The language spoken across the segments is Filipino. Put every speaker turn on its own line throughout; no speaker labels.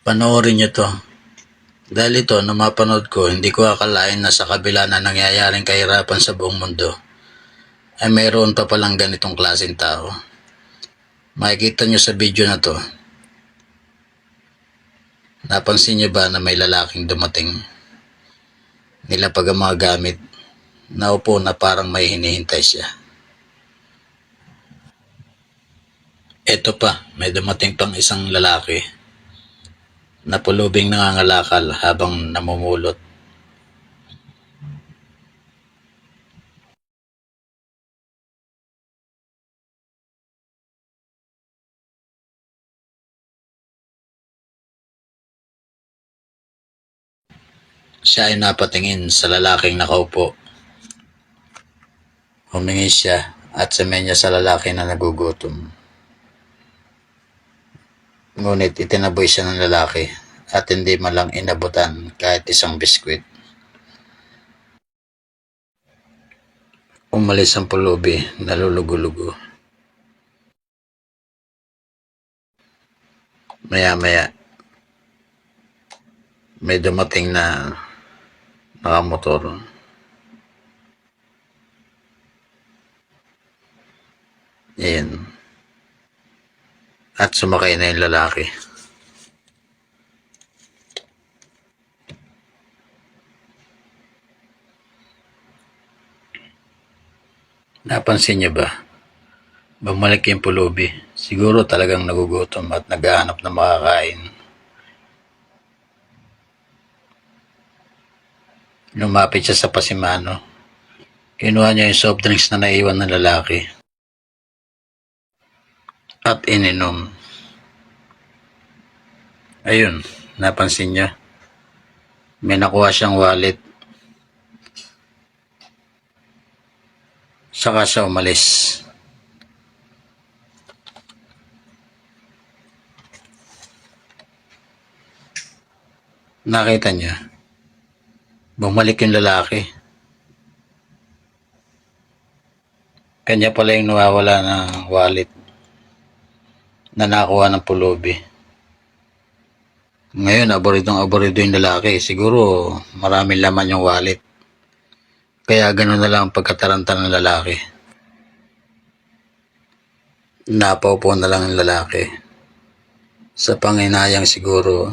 Panoorin niyo to. Dahil ito, na mapanood ko, hindi ko akalain na sa kabila na nangyayaring kahirapan sa buong mundo, ay mayroon pa palang ganitong klaseng tao. Makikita niyo sa video na to. Napansin niyo ba na may lalaking dumating? Nilapag ang mga gamit. Naupo na parang may hinihintay siya. Ito pa, may dumating pang isang lalaki na pulubing nangangalakal habang namumulot. Siya ay napatingin sa lalaking nakaupo. Humingi siya at niya sa lalaki na nagugutom. Ngunit itinaboy siya ng lalaki at hindi man lang inabutan kahit isang biskwit. Umalis ang pulubi, nalulugo-lugo. Maya-maya, may dumating na nakamotor. Ayan. At sumakay na yung lalaki. Napansin niyo ba? Bumalik yung pulubi. Siguro talagang nagugutom at naghahanap ng makakain. Lumapit siya sa pasimano. Kinuha niya yung soft drinks na naiwan ng lalaki. At ininom. Ayun, napansin niya. May nakuha siyang wallet. Saka siya umalis. Nakita niya. Bumalik yung lalaki. Kanya pala yung nawawala ng wallet na nakuha ng pulubi. Ngayon, aboridong aborido yung lalaki. Siguro, maraming laman yung wallet. Kaya gano'n na lang ang pagkataranta ng lalaki. Napaupo na lang ang lalaki. Sa panginayang siguro,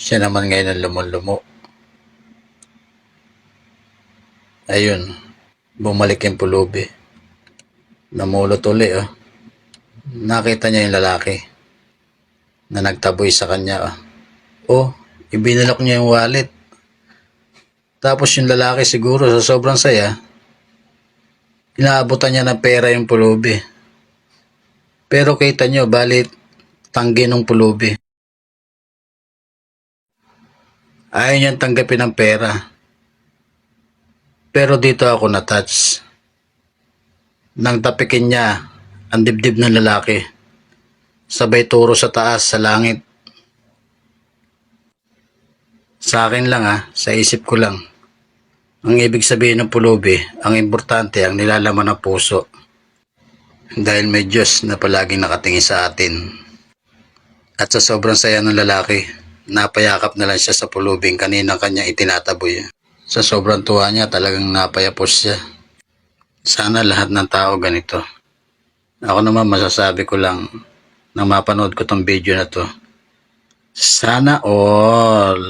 siya naman ngayon ang lumulumo. Ayun, bumalik yung pulubi. Namulot uli, oh. Nakita niya yung lalaki na nagtaboy sa kanya. Oh, oh ibinalok niya yung wallet. Tapos yung lalaki siguro sa sobrang saya, inaabutan niya ng pera yung pulubi. Pero kita niyo, balit tanggi ng pulubi. Ayaw niyang tanggapin ng pera. Pero dito ako na-touch. Nang tapikin niya ang dibdib ng lalaki. Sabay turo sa taas, sa langit. Sa akin lang ha, sa isip ko lang. Ang ibig sabihin ng pulubi, ang importante ang nilalaman ng puso. Dahil may Diyos na palaging nakatingin sa atin. At sa sobrang saya ng lalaki, napayakap na lang siya sa pulubing kanina kanya itinataboy. Sa sobrang tuwa niya talagang napayapos siya. Sana lahat ng tao ganito. Ako naman masasabi ko lang nang mapanood ko tong video na to. Sana all.